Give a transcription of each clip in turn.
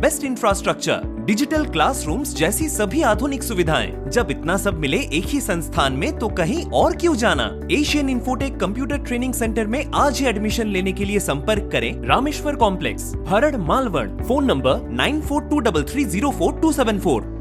best infrastructure, digital classrooms जैसी सभी आधुनिक सुविधाएँ। जब इतना सब मिले एक ही संस्थान में तो कहीं और क्यों जाना? Asian Infotech computer training centre में आज ही एडमिशन लेने के लिए संपर्क करें Rameshwar complex हरड़ Malvan. Phone number nine four two double three zero four two seven four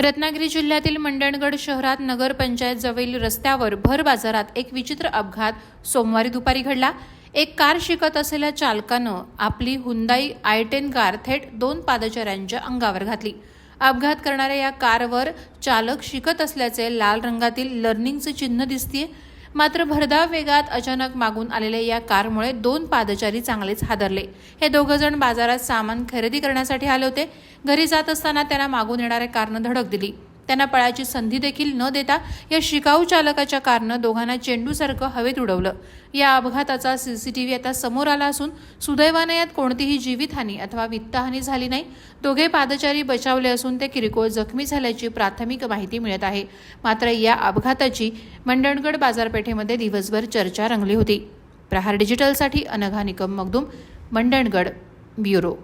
Ratnagiri जिल्ह्यातील मंडणगड शहरात नगरपंचायत जवळील रस्त्यावर भर बाजारात एक विचित्र अपघात सोमवारी दुपारी घडला. एक कार शिकत असलेल्या चालकानं आपली हुंदाई आय टेन कार थेट दोन पादचाऱ्यांच्या अंगावर घातली. अपघात करणाऱ्या या कारवर चालक शिकत असल्याचे लाल रंगातील लर्निंगचे चिन्ह दिसतीये. मात्र भरधाव वेगात अचानक मागून आलेल्या या कारमुळे दोन पादचारी चांगलेच हादरले. हे दोघं जण बाजारात सामान खरेदी करण्यासाठी आले होते. घरी जात असताना त्यांना मागून येणाऱ्या कारनं धडक दिली. त्यांना पळाची संधी देखील न देता या शिकाऊ चालकाच्या कारनं दोघांना चेंडूसारखं हवेत उडवलं. या अपघाताचा सीसीटीव्ही आता समोर आला असून सुदैवाने यात कोणतीही जीवितहानी अथवा वित्तहानी झाली नाही. दोघे पादचारी बचावले असून ते किरकोळ जखमी झाल्याची प्राथमिक माहिती मिळत आहे. मात्र या अपघाताची मंडणगड बाजारपेठेमध्ये दिवसभर चर्चा रंगली होती. प्रहार डिजिटलसाठी अनघा निकम मगदूम मंडणगड ब्युरो.